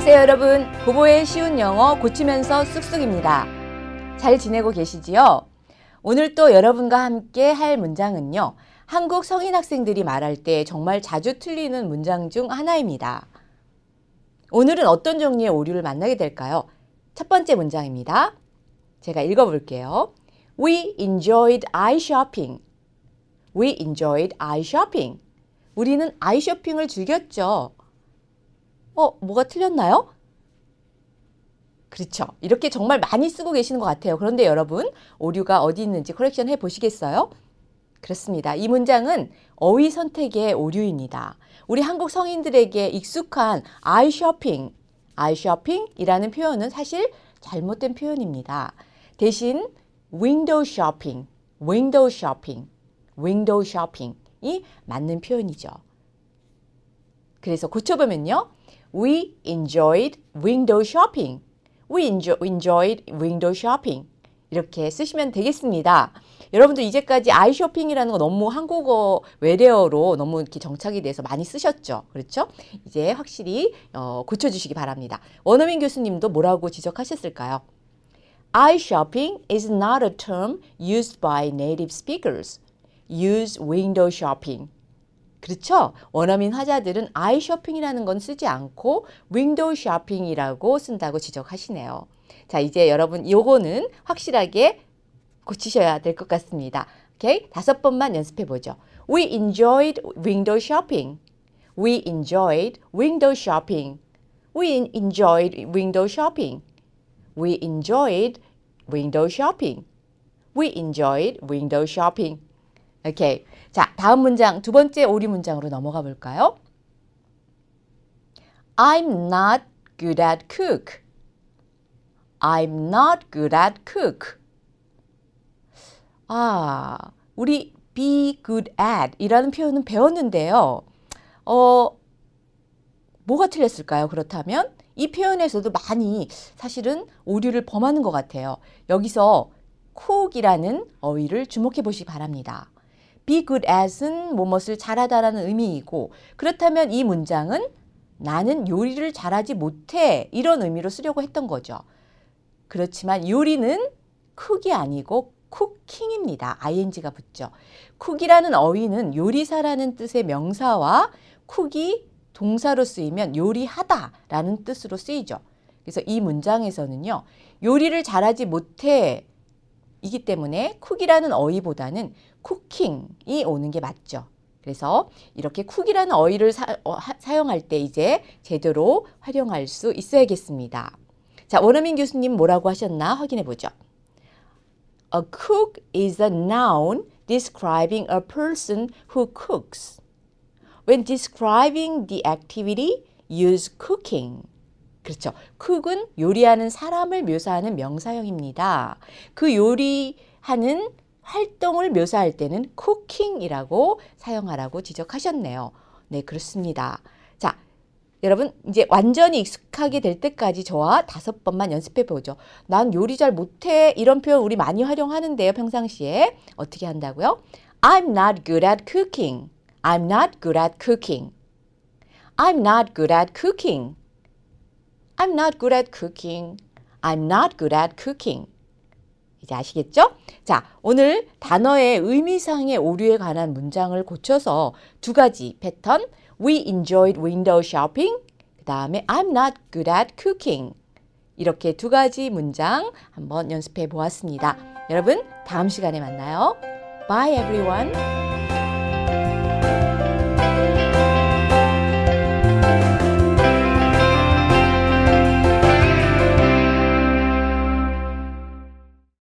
안녕하세요 여러분 보보의 쉬운 영어 고치면서 쑥쑥입니다 잘 지내고 계시지요? 오늘 또 여러분과 함께 할 문장은요 한국 성인 학생들이 말할 때 정말 자주 틀리는 문장 중 하나입니다 오늘은 어떤 종류의 오류를 만나게 될까요? 첫 번째 문장입니다 제가 읽어볼게요 We enjoyed eye shopping We enjoyed eye shopping 우리는 아이 쇼핑을 즐겼죠 어, 뭐가 틀렸나요? 그렇죠. 이렇게 정말 많이 쓰고 계시는 것 같아요. 그런데 여러분, 오류가 어디 있는지 커렉션 해 보시겠어요? 그렇습니다. 이 문장은 어휘 선택의 오류입니다. 우리 한국 성인들에게 익숙한 아이 쇼핑, 아이 쇼핑이라는 표현은 사실 잘못된 표현입니다. 대신 윈도우 쇼핑, 윈도우 쇼핑, 윈도우 쇼핑이 맞는 표현이죠. 그래서 고쳐보면요. We enjoyed window shopping. We enjoy, enjoyed window shopping. 이렇게 쓰시면 되겠습니다. 여러분들 이제까지 아이 쇼핑이라는 거 너무 한국어 외래어로 너무 이렇게 정착이 돼서 많이 쓰셨죠. 그렇죠? 이제 확실히 어, 고쳐주시기 바랍니다. 원어민 교수님도 뭐라고 지적하셨을까요? Eye shopping is not a term used by native speakers. Use window shopping. 그렇죠? 원어민 화자들은 아이 쇼핑이라는 건 쓰지 않고 윈도우 쇼핑이라고 쓴다고 지적하시네요. 자, 이제 여러분 요거는 확실하게 고치셔야 될 것 같습니다. 오케이? 다섯 번만 연습해 보죠. We enjoyed window shopping. We enjoyed window shopping. We enjoyed window shopping. We enjoyed window shopping. We enjoyed window shopping. 오케이. 자, 다음 문장 두 번째 오리 문장으로 넘어가 볼까요? I'm not good at cook. I'm not good at cook. 아, 우리 be good at 이라는 표현은 배웠는데요. 어, 뭐가 틀렸을까요? 그렇다면 이 표현에서도 많이 사실은 오류를 범하는 것 같아요. 여기서 cook이라는 어휘를 주목해 보시기 바랍니다. be good at은 무엇을 잘하다라는 의미이고 그렇다면 이 문장은 나는 요리를 잘하지 못해 이런 의미로 쓰려고 했던 거죠. 그렇지만 요리는 쿡이 아니고 쿠킹입니다. ing가 붙죠. 쿡이라는 어휘는 요리사라는 뜻의 명사와 쿡이 동사로 쓰이면 요리하다라는 뜻으로 쓰이죠. 그래서 이 문장에서는요. 요리를 잘하지 못해 이기 때문에 쿡이라는 어휘보다는 쿠킹이 오는 게 맞죠. 그래서 이렇게 쿡이라는 어휘를 사, 어, 용할 때 이제 제대로 활용할 수 있어야겠습니다. 자, 원어민 교수님 뭐라고 하셨나 확인해 보죠. A cook is a noun describing a person who cooks. When describing the activity, use cooking. 그렇죠. cook은 요리하는 사람을 묘사하는 명사형입니다. 그 요리하는 활동을 묘사할 때는 cooking이라고 사용하라고 지적하셨네요. 네, 그렇습니다. 자, 여러분 이제 완전히 익숙하게 될 때까지 저와 다섯 번만 연습해 보죠. 난 요리 잘 못해 이런 표현 우리 많이 활용하는데요. 평상시에 어떻게 한다고요? I'm not good at cooking. I'm not good at cooking. I'm not good at cooking. I'm not good at cooking. I'm not good at cooking. 이제 아시겠죠? 자, 오늘 단어의 의미상의 오류에 관한 문장을 고쳐서 두 가지 패턴 We enjoyed window shopping 그 다음에 I'm not good at cooking 이렇게 두 가지 문장 한번 연습해 보았습니다. 여러분 다음 시간에 만나요. Bye everyone.